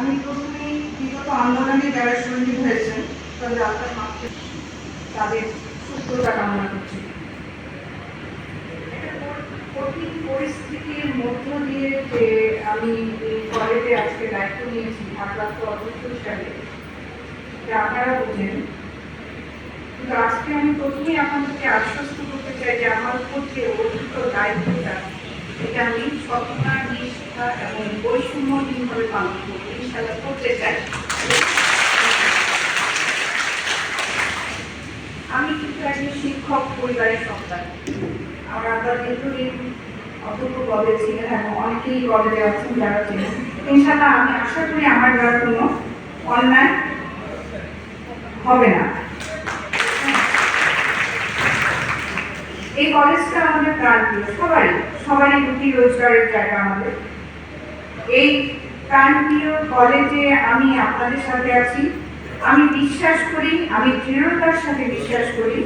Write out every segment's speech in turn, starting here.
আমি প্রথমেই বিগত আন্দোলনে যারা শহীদ হয়েছেন, তাদের আত্মার মাত্রে তাদের সুস্থতা কামনা করছি। কঠিন পরিস্থিতির মধ্য দিয়ে যে আমি কলেজে আজকে দায়িত্ব নিয়েছি, ভারপ্রাপ্ত অধ্যক্ষ হিসাবে আপনারা বোঝেন। কিন্তু আজকে আমি প্রথমেই আপনাদেরকে আশ্বস্ত করতে চাই যে আমার উপর যে অর্পিত দায়িত্বটা, এটা আমি সততা নিষ্ঠা এবং বৈষম্যহীনভাবে পালন করব। ইনশাল্লাহ করতে চাই আমি কিন্তু একজন শিক্ষক পরিবারের সন্তান। আমার আব্বা দীর্ঘদিন অধ্যক্ষ পদে ছিলেন এবং অনেকেই কলেজে আছেন যারা ছিলেন। ইনশাল্লাহ আমি আশা করি আমার দ্বারা কোনো অন্যায় হবে না। এই কলেজটা আমাদের প্রাণপ্রিয় সবাই সবারই রুটি রোজগারের জায়গা আমাদের। এই প্রাণপ্রিয় কলেজে আমি আপনাদের সাথে আছি। আমি বিশ্বাস করি, আমি দৃঢ়তার সাথে বিশ্বাস করি।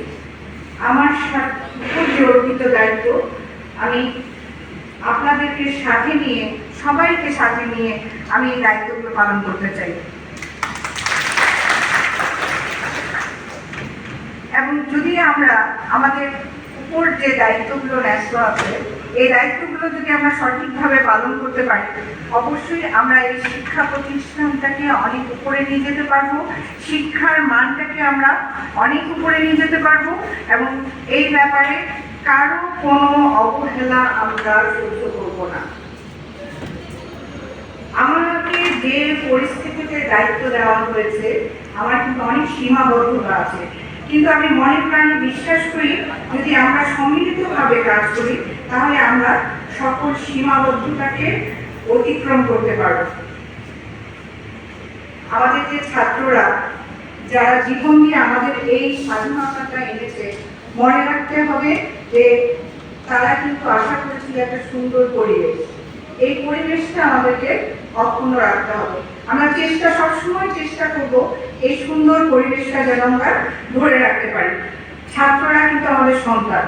আমার যে অর্পিত দায়িত্ব। আমি আপনাদেরকে সাথে নিয়ে, সবাইকে সাথে নিয়ে আমি এই দায়িত্বগুলো পালন করতে চাই। এবং যদি আমরা আমাদের উপর যে দায়িত্বগুলো ন্যস্ত আছে এই দায়িত্বগুলো যদি আমরা সঠিকভাবে পালন করতে পারি, অবশ্যই আমরা এই শিক্ষা প্রতিষ্ঠানটাকে অনেক উপরে নিয়ে যেতে পারব। শিক্ষার মানটাকে আমরা অনেক উপরে নিয়ে যেতে পারব এবং এই ব্যাপারে কারও কোনো অবহেলা আমরা সহ্য করব না। আমাকে যে পরিস্থিতিতে দায়িত্ব দেওয়া হয়েছে, আমার কিন্তু অনেক সীমাবদ্ধতা আছে। কিন্তু আমি মনে প্রাণে বিশ্বাস করি, যদি আমরা সম্মিলিতভাবে কাজ করি, তাহলে আমরা সকল সীমাবদ্ধতাকে অতিক্রম করতে পারব। আমাদের যে ছাত্ররা, যারা জীবন দিয়ে আমাদের এই স্বাধীনতাটা এনেছে, মনে রাখতে হবে যে তারা কিন্তু আশা করেছিল একটা সুন্দর পরিবেশ। এই পরিবেশটা আমাদেরকে অক্ষুণ্ণ রাখতে হবে। আমরা চেষ্টা সবসময় চেষ্টা করব এই সুন্দর পরিবেশটা যেন আমরা ধরে রাখতে পারি। ছাত্ররা কিন্তু আমাদের সন্তান।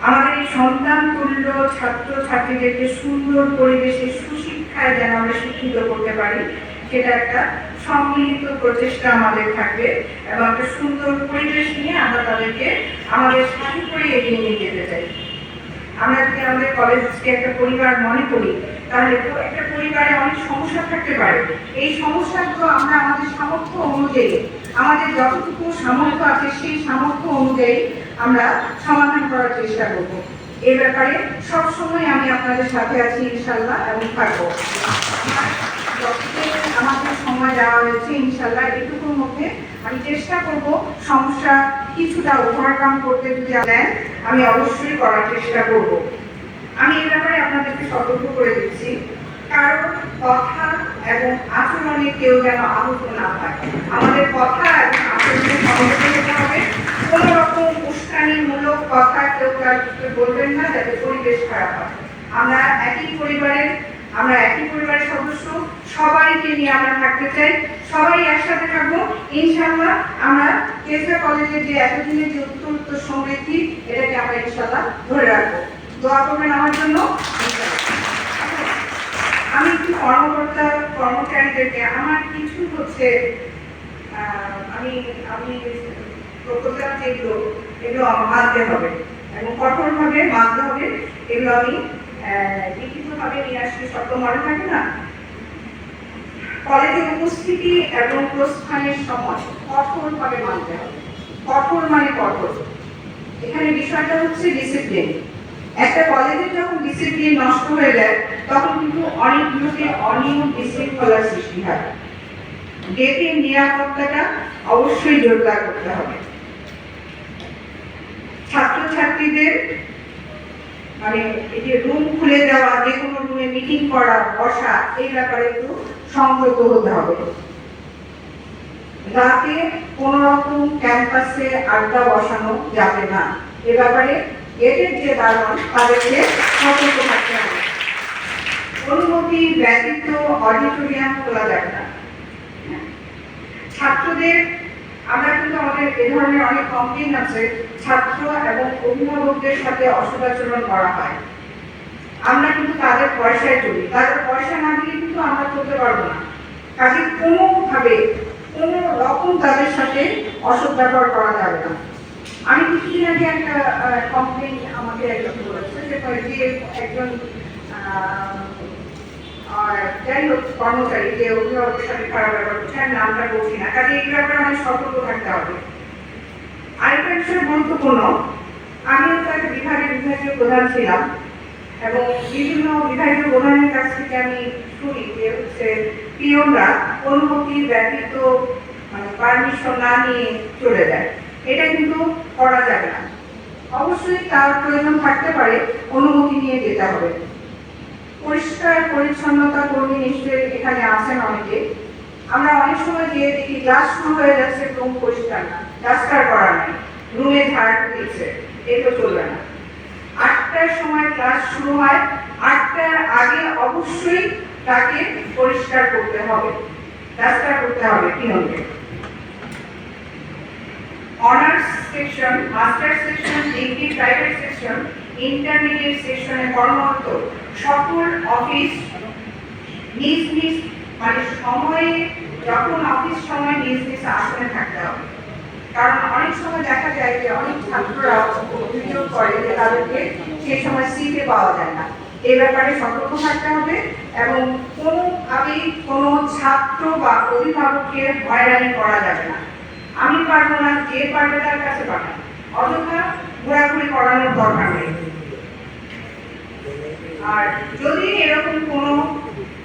আমাদের এই সন্তান তুল্য ছাত্র ছাত্রীদেরকে সুন্দর পরিবেশে সুশিক্ষায় যেন আমরা শিক্ষিত করতে পারি, সেটা একটা সম্মিলিত প্রচেষ্টা আমাদের থাকবে এবং একটা সুন্দর পরিবেশ নিয়ে আমরা তাদেরকে আমাদের সাথে করে এগিয়ে নিয়ে যেতে চাই। আমরা যদি আমাদের কলেজকে একটা পরিবার মনে করি তাহলে তো একটা পরিবারে অনেক সমস্যা থাকতে পারে। এই সমস্যাগুলো আমরা আমাদের সামর্থ্য অনুযায়ী, আমাদের যতটুকু সামর্থ্য আছে সেই সামর্থ্য অনুযায়ী আমরা সমাধান করার চেষ্টা করব। এই ব্যাপারে সবসময় আমি আপনাদের সাথে আছি ইনশাল্লাহ এবং থাকব। আমাদের সময় দেওয়া হয়েছে ইনশাল্লাহ এটুকুর মধ্যে আমি চেষ্টা করব সমস্যা কিছুটা ওভারকাম করতে যদি দেন, আমি অবশ্যই করার চেষ্টা করব। আমি এই ব্যাপারে আপনাদেরকে সতর্ক করে দিচ্ছি। কারণ কথা এবং আচরণে কেউ যেন আহত না হয়। আমাদের কথা এবং আচরণে সংযত হতে হবে। কোনো রকম উস্কানিমূলক কথা কেউ বলবেন না যাতে পরিবেশ খারাপ হয়। আমরা একই পরিবারের, আমরা একই পরিবারের সদস্য। সবাইকে নিয়ে আমরা থাকতে চাই। সবাই একসাথে থাকব। ইনশাল্লাহ আমরা কেসরা কলেজের যে এতদিনের যে উত্তর সমৃদ্ধি, এটাকে আমরা ইনশাল্লাহ ধরে রাখব। দোয়া করবেন আমার জন্য। আমি একটু কর্মকর্তা, কর্মচারীদেরকে, আমার কিছু হচ্ছে আমি আমি প্রপোজাল যেগুলো, এগুলো মানতে হবে এবং কঠোরভাবে মানতে হবে, এগুলো আমি লিখিতভাবে নিয়ে আসলে শব্দ মনে থাকে না? কলেজে উপস্থিতি এবং প্রস্থানের সময় কঠোরভাবে মানতে হবে। কঠোর মানে কঠোর। এখানে বিষয়টা হচ্ছে ডিসিপ্লিন একটা কলেজে যখন ডিসিপ্লিন নষ্ট হয়ে যায়, তখন কিন্তু অনেকগুলোকে অনিয়ম বিশৃঙ্খলার সৃষ্টি হয়। গেটের নিরাপত্তাটা অবশ্যই জোরদার করতে হবে। ছাত্রছাত্রীদের মানে এই যে রুম খুলে দেওয়া, যে কোনো রুমে মিটিং করা, বসা, এই ব্যাপারে একটু সংযত হতে হবে। রাতে কোনো রকম ক্যাম্পাসে আড্ডা বসানো যাবে না। এ ব্যাপারে গেটের যে দারোয়ান তাদেরকে সতর্ক থাকতে হবে। অনুমতি ব্যতীত অডিটোরিয়াম খোলা যাবে না। ছাত্রদের, আমরা কিন্তু আমাদের এ ধরনের অনেক কমপ্লেন আছে, ছাত্র এবং অভিভাবকদের সাথে অসদাচরণ করা হয়। আমরা কিন্তু তাদের পয়সায় চলি। তাদের পয়সা না দিলে কিন্তু আমরা চলতে পারব না। কাজে কোনোভাবে, কোনো রকম তাদের সাথে অসৎ ব্যবহার করা যাবে না। আমি কিছুদিন আগে একটা কমপ্লেন আমাকে একজন বলেছে, যে একজন যাই হোক, কর্মচারী, যে অভিভাবকের সাথে খারাপ ব্যবহার করছে আমি নামটা বলছি না। কাজে এই ব্যাপারে অনেক সতর্ক থাকতে হবে। আরেকটা বিষয় গুরুত্বপূর্ণ। আমি তো একটা বিভাগের বিভাগীয় প্রধান ছিলাম এবং বিভিন্ন বিভাগীয় প্রধানের কাছ থেকে আমি শুনি যে হচ্ছে পিওনরা অনুমতি ব্যতীত মানে পারমিশন না নিয়ে চলে যায়। এটা কিন্তু করা যাবে না। অবশ্যই তার প্রয়োজন থাকতে পারে, অনুমতি নিয়ে যেতে হবে। পরিষ্কার পরিচ্ছন্নতা কর্মী নিশ্চয়ই এখানে আছেন অনেকে। আমরা অনেক সময় গিয়ে দেখি ক্লাস শুরু হয়ে যাচ্ছে, রুম পরিষ্কার না ডাস্টার করা নাই, রুমে ঝাড় দিচ্ছে, এ তো চলবে না। আটটার সময় ক্লাস শুরু হয়, আটটার আগে অবশ্যই তাকে পরিষ্কার করতে হবে ডাস্টার করতে হবে পিয়নকে honours section master section degree private section intermediate সেকশনে কর্মরত সকল অফিস নিজ নিজ মানে সময়ে যখন অফিস সময় নিজ নিজ আসনে থাকতে হবে। কারণ অনেক সময় দেখা যায় যে অনেক ছাত্ররা অভিযোগ করে যে তাদেরকে সেই সময় সিটে পাওয়া যায় না। এ ব্যাপারে সতর্ক থাকতে হবে এবং কোনোভাবেই কোনো ছাত্র বা অভিভাবককে হয়রানি করা যাবে না। পারব না, যে পারবে তার কাছে পাঠান। অযথা ঘোরাঘুরি করানোর দরকার নেই। আর যদি এরকম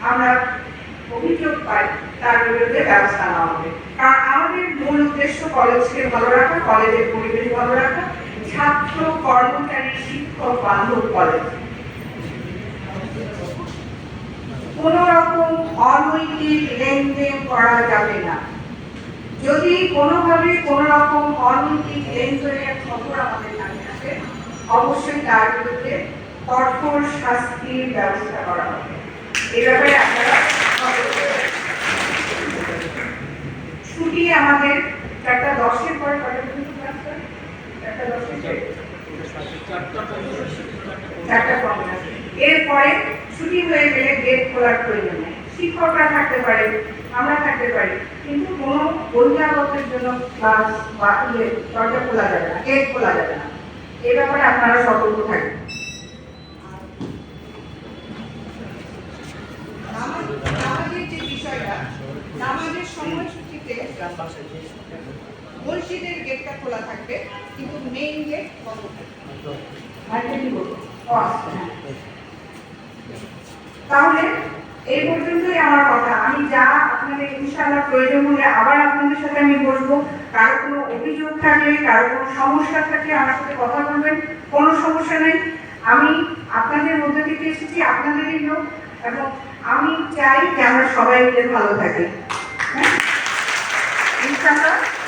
আমরা অভিযোগ পাই, তার বিরুদ্ধে ব্যবস্থা নেওয়া হবে। কারণ আমাদের মূল উদ্দেশ্য কলেজকে ভালো রাখা, কলেজের পরিবেশ ভালো রাখা, ছাত্র, কর্মচারী, শিক্ষক, বান্ধব, কলেজ। কোন রকম অনৈতিক লেনদেন করা যাবে না। যদি কোনোভাবে কোনো রকম অনৈতিক লেনদেনের খবর আমাদের কাছে আসে, অবশ্যই তার বিরুদ্ধে কঠোর শাস্তির ব্যবস্থা করা হবে। এ ব্যাপারে আপনারা ছুটি আমাদের চারটা দশের পরে কটা পর্যন্ত? চারটা দশের এরপরে ছুটি হয়ে গেলে গেট খোলার প্রয়োজন নেই। শিক্ষকরা থাকতে পারে। আমরা থাকতে পারি। কিন্তু কোনো বহিরাগতের জন্য ক্লাস বা ইয়ে দরজা খোলা যাবে না গেট খোলা যাবে না। এ ব্যাপারে আপনারা সতর্ক থাকবেন নামাজ- নামাজের যে বিষয়টা নামাজের সময়সূচিতে মসজিদের গেটটা খোলা থাকবে কিন্তু মেইন গেট বন্ধ থাকবে। আচ্ছা। তাহলে এই পর্যন্তই আমার কথা। আমি যা আপনাদের ইনশাআল্লাহ প্রয়োজন হলে আবার আপনাদের সাথে আমি বসবো। কারও কোনো অভিযোগ থাকলে, কারও কোনো সমস্যা থাকলে আমার সাথে কথা বলবেন। কোনো সমস্যা নেই। আমি আপনাদের মধ্যে থেকে এসেছি, আপনাদেরই লোক। এবং আমি চাই যে আমরা সবাই মিলে ভালো থাকি। হ্যাঁ?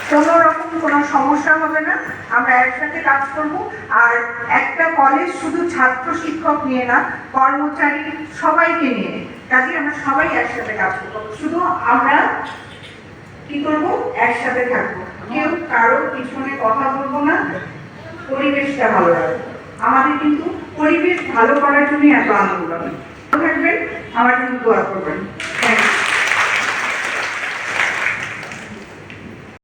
কোনো রকম কোনো সমস্যা হবে না। আমরা একসাথে কাজ করব। আর একটা কলেজ শুধু ছাত্র শিক্ষক নিয়ে না, কর্মচারী সবাইকে নিয়ে। কাজে আমরা সবাই একসাথে কাজ করব। শুধু আমরা কি করব? একসাথে থাকব। কেউ কারও পিছনে কথা বলব না। পরিবেশটা ভালো রাখব। আমাদের কিন্তু পরিবেশ ভালো করার জন্যই এত আন্দোলন ভালো থাকবেন। আমার জন্য দোয়া করবেন।